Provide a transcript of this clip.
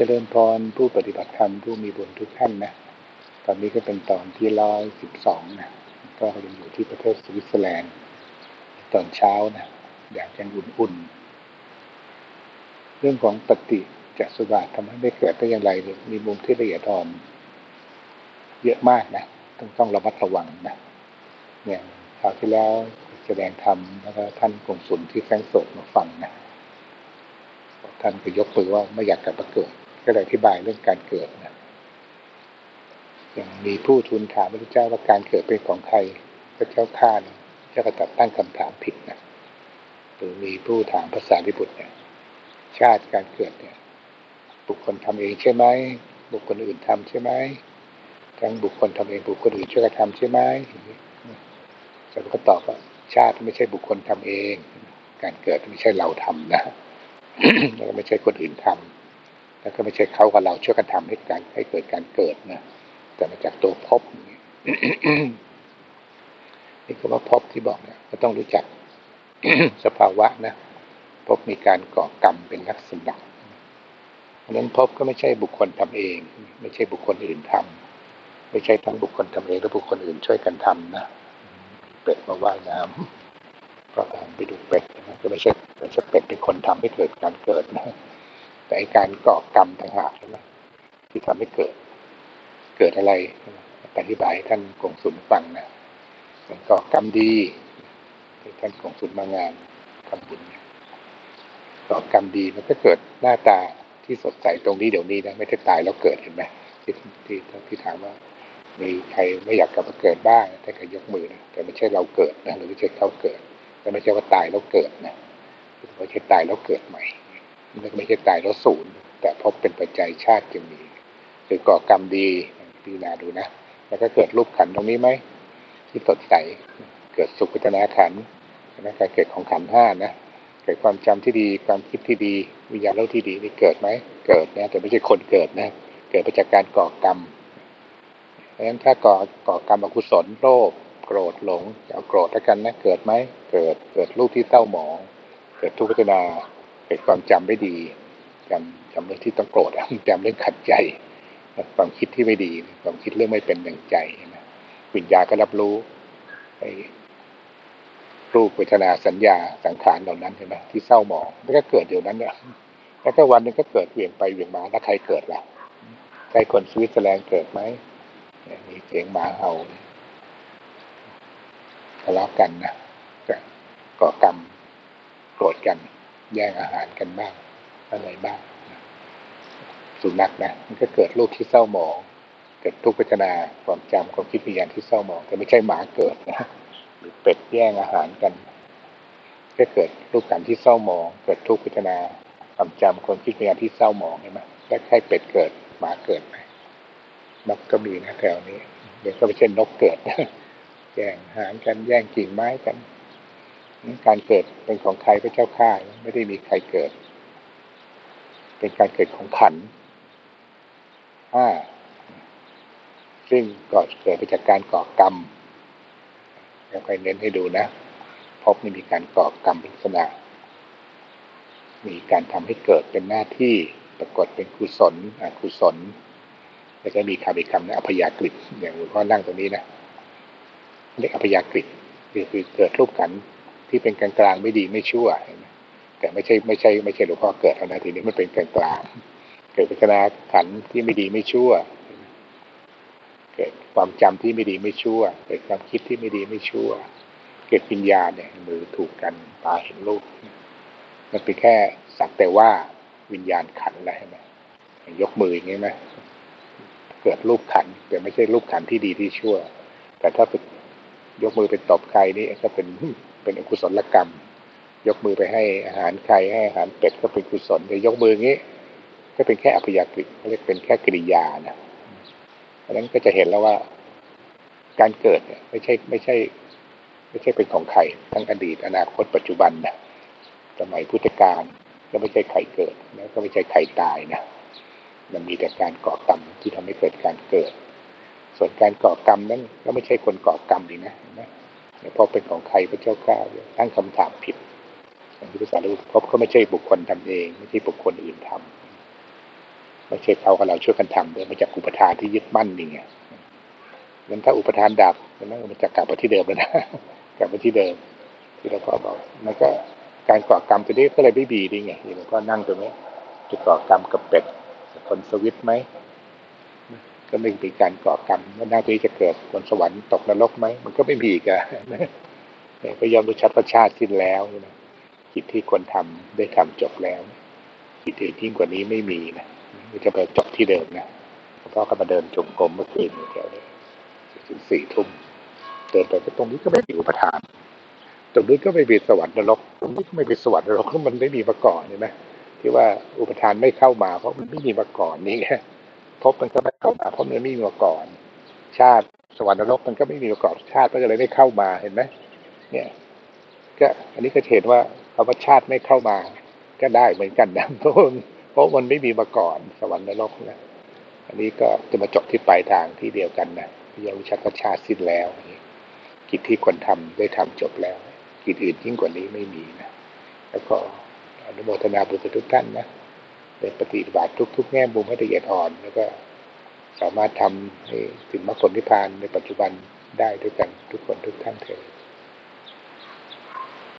เจริญพรผู้ปฏิบัติธรรมผู้มีบุญทุกท่านนะ ตอนนี้ก็เป็นตอนที่ร้อยสิบสองนะ ก็ยังอยู่ที่ประเทศสวิตเซอร์แลนด์ ตอนเช้านะอยากยังอุ่นๆ เรื่องของปฏิจจสุบาททำให้ไม่เกิดได้อย่างไรเนี่ยมีมุมที่ละเอียดอ่อน เยอะมากนะ ต้องต้องระมัดระวังนะอย่างคราวที่แล้วแสดงธรรมแล้วก็ท่านกงสุลที่แฟรงก์เฟิร์ตมาฟังนะท่านก็ยกมือว่าไม่อยากกลับมาเกิด ก็เลยอธิบายเรื่องการเกิดนะอย่างมีผู้ทูลถามพระเจ้าว่าการเกิดเป็นของใคร พระเจ้าข้าเนี่ยเจ้าก็ตัดตั้งคำถามผิดนะหรือมีผู้ถามภาษาลิบุตรเนี่ยชาติการเกิดเนี่ย บุคคลทำเองใช่ไหมบุคคลอื่นทำใช่ไหมทั้งบุคคลทำเองบุคคลอื่นช่วยกันทำใช่ไหมแต่ก็ตอบว่า ชาติไม่ใช่บุคคลทำเอง การเกิดไม่ใช่เราทำนะแล้วก็ไม่ใช่คนอื่นทำ แล้วก็ไม่ใช่เขากับเราช่วยกันทำให้การให้เกิดการเกิดนะแต่มาจากตัวพบนี่คือว่าพบที่บอกเนี่ยก็ต้องรู้จักสภาวะนะพบมีการก่อกรรมเป็นลักษณะเพราะนั้นพบก็ไม่ใช่บุคคลทำเอง ไม่ใช่บุคคลอื่นทำไม่ใช่ทั้งบุคคลทำเองและบุคคลอื่นช่วยกันทำนะเป็ดมาว่ายน้ำก็ไปดูเป็ดนะก็ไม่ใช่ไม่เป็ดเป็นคนทำให้เกิดการเกิดนะ แต่การก่อกรรมต่างหากใช่ไหมที่ทำให้เกิด เกิดอะไรอธิบายท่านกงสุนฟังนะก่อกรรมดีที่ท่านกงสุนมางานทำบุญก่อกรรมดีมันก็เกิดหน้าตาที่สดใสตรงนี้เดี๋ยวนี้นะไม่ได้ตายแล้วเกิดเห็นไหมที่ที่ที่ถามว่ามีใครไม่อยากกลับมาเกิดบ้างแต่ก็ยกมือนะแต่ไม่ใช่เราเกิดนะหรือไม่ใช่เขาเกิดแต่ไม่ใช่ว่าตายแล้วเกิดนะไม่ใช่ตายแล้วเกิดใหม่ มันไม่ใช่ตายแล้วศูนย์แต่พบเป็นปัจจัยชาติจึงมีหรือก่อกรรมดีพิจารณาดูนะ แล้วก็เกิดรูปขันตรงนี้ไหมที่สดใสเกิดสุขวิจนาขันนะการเกิดของขันห้านะเกิดความจำที่ดีความคิดที่ดี วิญญาณโลกที่ดีนี่เกิดไหมเกิดนะแต่ไม่ใช่คนเกิดนะ เกิดมาจากการก่อกรรมเพราะฉะนั้นถ้าก่อก่อกรรมอกุศลโลภโกรธหลงเอาโกรธแล้วกันนะเกิดไหมเกิดเกิดรูปที่เต้าหมอง เกิดทุกขเวทนา เกิดความจำไม่ดีจำจำเรื่องที่ต้องโกรธจำเรื่องขัดใจ ความคิดที่ไม่ดี ความคิดเรื่องไม่เป็นอย่งใจนะวิญญาก็รับรู้ไอ้รูปเวทนาสัญญาสังขารเหล่านั้นใช่ไหมที่เศร้าหมองแล้วก็เกิดเดี๋ยวนั้นเนี่ยแล้วก็วันนึงก็เกิดเวียงไปเวียงมาแล้วใครเกิดล่ะใครคนสวิตเซอร์แลนด์เกิดไหมมีเสียงหมาเห่าทะเลาะกันนะก่อกรรมโกรธกัน แย่งอาหารกันบ้างอะไรบ้างสุนัขนะมันก็เกิดรูปที่เศร้าหมอง เกิดทุกข์เวทนาความจำความคิดวิญญาณที่เศร้าหมอง แต่ไม่ใช่หมาเกิดนะหรือเป็ดแย่งอาหารกัน ก็เกิดรูปกรรที่เศร้าหมอง เกิดทุกข์เวทนาความจำความคิดวิญญาณที่เศร้าหมองเห็นไหมแค่ใครเป็ดเกิดหมาเกิดไหมนกก็มีนะแถวนี้ เดี๋ยวก็ไม่ใช่นกเกิดแย่งอาหารกันแย่งกิ่งไม้กัน การเกิดเป็นของใครพระเจ้าข้าไม่ได้มีใครเกิด เป็นการเกิดของขันห้าซึ่งก่อเกิดมาจากการก่อกรรมแล้วไปเน้นให้ดูนะพบนี่มีการก่อกรรมลักษณะ มีการทำให้เกิดเป็นหน้าที่ปรากฏเป็นกุศลอกุศล แล้วก็มีคำอีกคำนะอภยากฤิอย่างหลวงพ่อนั่งตรงนี้นะเรียกอภยากฤิคือเกิดรูปขัน ที่เป็นกลางกลางไม่ดีไม่ชั่ว แต่ไม่ใช่ไม่ใช่ไม่ใช่หลวงพ่อเกิดนะทีนี้มันเป็นกลางกลางเกิดปัจนาขันที่ไม่ดีไม่ชั่ว เกิดความจำที่ไม่ดีไม่ชั่ว เกิดความคิดที่ไม่ดีไม่ชั่ว เกิดปัญญาเนี่ยมือถูกกันตาเห็นรูปมันเป็นแค่สักแต่ว่าวิญญาณขันอะไรใช่ไหมยกมืออย่างนี้ไหมเกิดรูปขันแต่ไม่ใช่รูปขันที่ดีที่ชั่ว แต่ถ้าเป็นยกมือเป็นตบใครนี่ก็เป็น เป็นอกุศลกรรม ยกมือไปให้อาหารใครให้อาหารเป็ดก็เป็นกุศลแต่ยกมืองี้ ก็เป็นแค่อภิยากฤิเรียกเป็นแค่กิริยานะเพราะนั้นก็จะเห็นแล้วว่า การเกิดเนี่ยไม่ใช่ไม่ใช่ ไม่ใช่เป็นของใครทั้งอดีตอนาคตปัจจุบันนะสมัยพุทธกาลก็ไม่ใช่ใครเกิดแล้วก็ไม่ใช่ใครตายนะมันมีแต่การก่อกรรมที่ทำให้เกิดการเกิด ส่วนการก่อกรรมนั้นก็ไม่ใช่คนก่อกรรมดีนะนะ เพราะเป็นของใครพระเจ้าข้าตั้งคำถามผิดอย่างที่ภาษาลูกพบก็ไม่ใช่บุคคลทำเอง ไม่ใช่บุคคลอื่นทำไม่ใช่เขากับเราช่วยกันทำด้วยมาจากอุปทานที่ยึดมั่นนี่ไงงั้นถ้าอุปทานดับมันมันจะกลับมาที่เดิมแล้วนะกลับมาที่เดิม ที่เราพอบอกมันก็การก่อกรรมตัวนี้ก็เลยไม่บีดีไงที่หลวงพ่อนั่งตรงนี้จะก่อกรรมกับเป็ดคนสวิตไหม ก็ไม่มีการก่อกรรมว่าหน้าที่จะเกิดบนสวรรค์ตกนรกไหมมันก็ไม่มีกันก็ยอมรู้ชัดว่าชาติสิ้นแล้วนะกิจที่ควรทำได้ทำจบแล้วกิจอื่นยิ่งกว่านี้ไม่มีนะมันจะไปจบที่เดิมนะพ่อก็มาเดินจงกรมเมื่อคืนแถวนี้ถึงสี่ทุ่มเดินไปก็ตรงนี้ก็ไม่มีอุปทานตรงนี้ก็ไม่มีสวรรค์นรกตรงนี้ก็ไม่มีสวรรค์นรกเพราะมันไม่มีมาก่อนใช่ไหมที่ว่าอุปทานไม่เข้ามาเพราะมันไม่มีมาก่อนนี่ไง พบมันก็ไม่เข้ามาเพราะมันไม่มีมาก่อน ชาติสวรรค์นรกมันก็ไม่มีมาก่อนชาติมันก็เลยไม่เข้ามาเห็นไหมเนี่ย ก็อันนี้ก็เห็นว่าคำว่าชาติไม่เข้ามา ก็ได้เหมือนกันนะเพราะมันเพราะมันไม่มีมาก่อนสวรรค์นรกนะอันนี้ก็จะมาจบที่ปลายทางที่เดียวกันนะยาวิชาชาติสิ้นแล้วกิจที่ควรทำได้ทำจบแล้ว กิจอื่นยิ่งกว่านี้ไม่มีนะแล้วก็อนุโมทนาบุญทุกท่านนะ เป็นปฏิบัติทุก ๆ แง่มุมให้ละเอียดอ่อน แล้วก็สามารถทำให้ถึงมรรคผลนิพพานในปัจจุบันได้ด้วยกันทุกคนทุกท่านเถอด